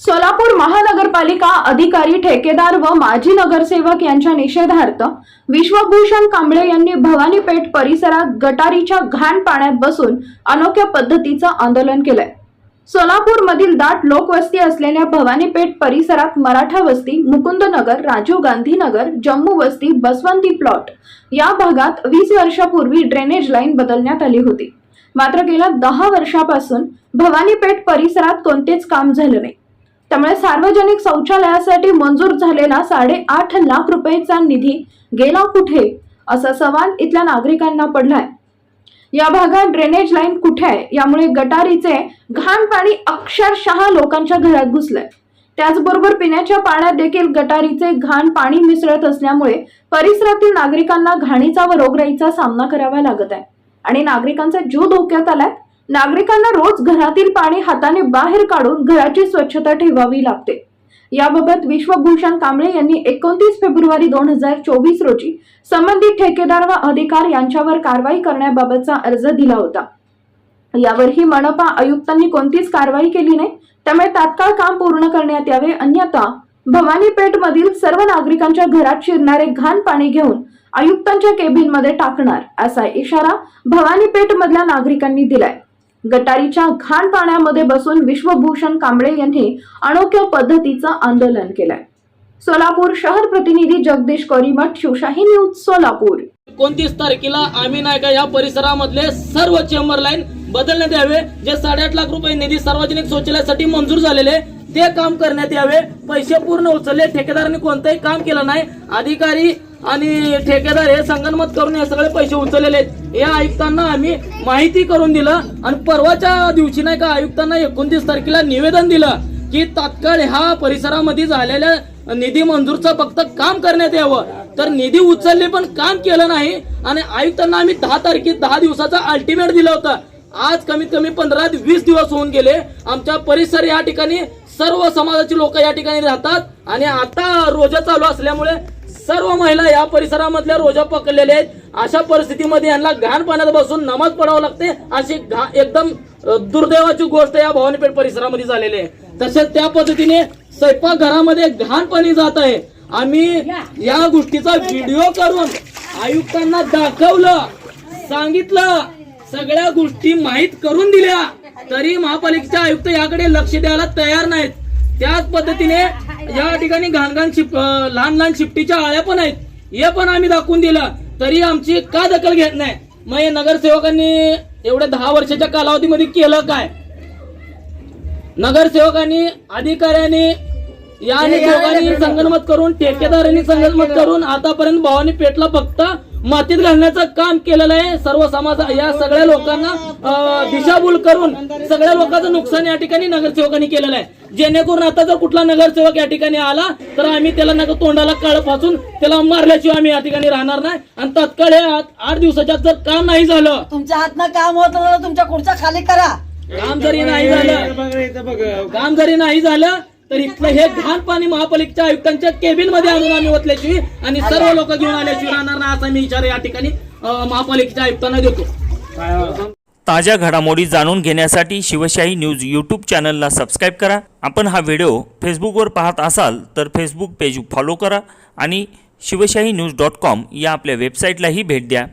सोलापूर महानगरपालिका अधिकारी ठेकेदार व माजी नगरसेवक यांच्या निषेधार्थ विश्वभूषण कांबळे यांनी भवानीपेठ परिसरात गटारीच्या घाण पाण्यात बसून अनोख्या पद्धतीचं आंदोलन केलंय. सोलापूर मधील दाट लोकवस्ती असलेल्या भवानीपेठ परिसरात मराठा वस्ती मुकुंदनगर राजीव गांधी नगर जम्मू वस्ती बसवंती प्लॉट या भागात वीस वर्षापूर्वी ड्रेनेज लाईन बदलण्यात आली होती. मात्र गेल्या दहा वर्षापासून भवानीपेठ परिसरात कोणतेच काम झालं नाही. त्यामुळे सार्वजनिक शौचालयासाठी मंजूर झालेला साडेआठ लाख रुपयेचा निधी गेला कुठे? असा सवाल इथल्या नागरिकांना पडलाय. या भागात ड्रेनेज लाईन कुठे आहे? यामुळे गटारीचे घाण पाणी अक्षरशः लोकांच्या घरात घुसलंय. त्याचबरोबर पिण्याच्या पाण्यात देखील गटारीचे घाण पाणी मिसळत असल्यामुळे परिसरातील नागरिकांना घाणीचा व रोगराईचा सामना करावा लागत आहे. आणि नागरिकांचा जीव धोक्यात आलाय. नागरिकांना रोज घरातील पाणी हाताने बाहेर काढून घराची स्वच्छता ठेवावी लागते. याबाबत विश्वभूषण कांबळे यांनी एकोणतीस फेब्रुवारी दोन हजार चोवीस रोजी संबंधित ठेकेदार व अधिकार यांच्यावर कारवाई करण्याबाबतचा अर्ज दिला होता. यावरही मनपा आयुक्तांनी कोणतीच कारवाई केली नाही त्यामुळे तात्काळ काम पूर्ण करण्यात यावे अन्यथा भवानीपेठ मधील सर्व नागरिकांच्या घरात शिरणारे घाण पाणी घेऊन आयुक्तांच्या केबिनमध्ये टाकणार असा इशारा भवानीपेठ मधल्या नागरिकांनी दिलाय. गटारीच्या घाण पाण्यामध्ये बसून विश्वभूषण कांबळे यांनी अनोख्या पद्धतीचं आंदोलन केलंय. सोलापूर शहर प्रतिनिधी जगदीश कोरीमठ शिवशाही न्यूज सोलापूर. एकोणतीस तारखेला आम्ही नाही का या परिसरामधले सर्व चेंबर लाईन बदलण्यात यावे जे साडेआठ लाख रुपये निधी सार्वजनिक शौचालयासाठी मंजूर झालेले ते काम करण्यात यावे. पैसे पूर्ण उचलले ठेकेदारांनी कोणतंही काम केलं नाही. अधिकारी आणि ठेकेदार हे संगनमत करून हे सगळे पैसे उचललेले आहेत. या आयुक्तांना आम्ही माहिती करून दिलं आणि परवाच्या दिवशी नाही का आयुक्तांना एकोणतीस तारखेला निवेदन दिलं की तात्काळ ह्या परिसरामध्ये झालेल्या निधी मंजूरचं फक्त काम करण्यात यावं. तर निधी उचलले पण काम केलं नाही आणि आयुक्तांना आम्ही दहा तारखेत दहा दिवसाचा अल्टिमेट दिलं होतं. आज कमीत कमी पंधरा ते वीस दिवस होऊन गेले. आमच्या परिसर या ठिकाणी सर्व समाजाची लोक या ठिकाणी राहतात आणि आता रोजा चालू असल्यामुळे सर्व महिला या परिसरामधल्या रोजा पकडलेल्या आहेत. अशा परिस्थितीमध्ये यांना घाण पाण्यात बसून नमाज पडावं लागते अशी घा- एकदम दुर्दैवाची गोष्ट या भवानीपेठ परिसरामध्ये झालेली आहे. तसेच त्या पद्धतीने स्वयंपाकघरामध्ये घाण पाणी जात आहे. आम्ही या गोष्टीचा व्हिडिओ करून आयुक्तांना दाखवलं सांगितलं सगळ्या गोष्टी माहीत करून दिल्या. तरी महापालिकेचे आयुक्त याकडे लक्ष द्यायला तयार नाहीत. त्याच पद्धतीने या ठिकाणी घाणघाण शिप लहान लहान शिफ्टीच्या आळ्या पण आहेत. हे पण आम्ही दाखवून दिलं. तरी आमची का दखल घेत नाही? मग हे नगरसेवकांनी एवढ्या दहा वर्षाच्या कालावधीमध्ये केलं काय? नगरसेवकांनी अधिकाऱ्यांनी या दोघांनी संगनमत करून ठेकेदारांनी संगनमत करून आतापर्यंत भवानी पेठला फक्त मातीत घालण्याचं काम केलेलं आहे. सर्व समाज या सगळ्या लोकांना दिशाभूल करून सगळ्या लोकांचं नुकसान या ठिकाणी नगरसेवकांनी केलेलं आहे. जेणेकरून आता जर कुठला नगरसेवक या ठिकाणी आला तर आम्ही त्याला नका तोंडाला काळ फासून त्याला मारल्याशिवाय आम्ही या ठिकाणी राहणार नाही. आणि तात्काळ हे आठ दिवसाच्या जर काम नाही झालं तुमच्या हातनं काम होत तुमच्या खुर्च्या खाली करा. काम जरी नाही झालं काम जरी नाही झालं तर इथलं हे घाण पाणी महापालिकेच्या आयुक्तांच्या केबिनमध्ये आणून आम्ही ओतल्याची आणि सर्व लोक घेऊन आल्याची राहणार ना असा मी इशारा या ठिकाणी महापालिकेच्या आयुक्तांना देतो. ताज्या घडामोडी जाणून घेण्यासाठी शिवशाही न्यूज यूट्यूब चॅनलला सबस्क्राईब करा. आपण हा व्हिडिओ फेसबुकवर पाहत असाल तर फेसबुक पेज फॉलो करा आणि शिवशाही न्यूज डॉट कॉम या आपल्या वेबसाईटलाही भेट द्या.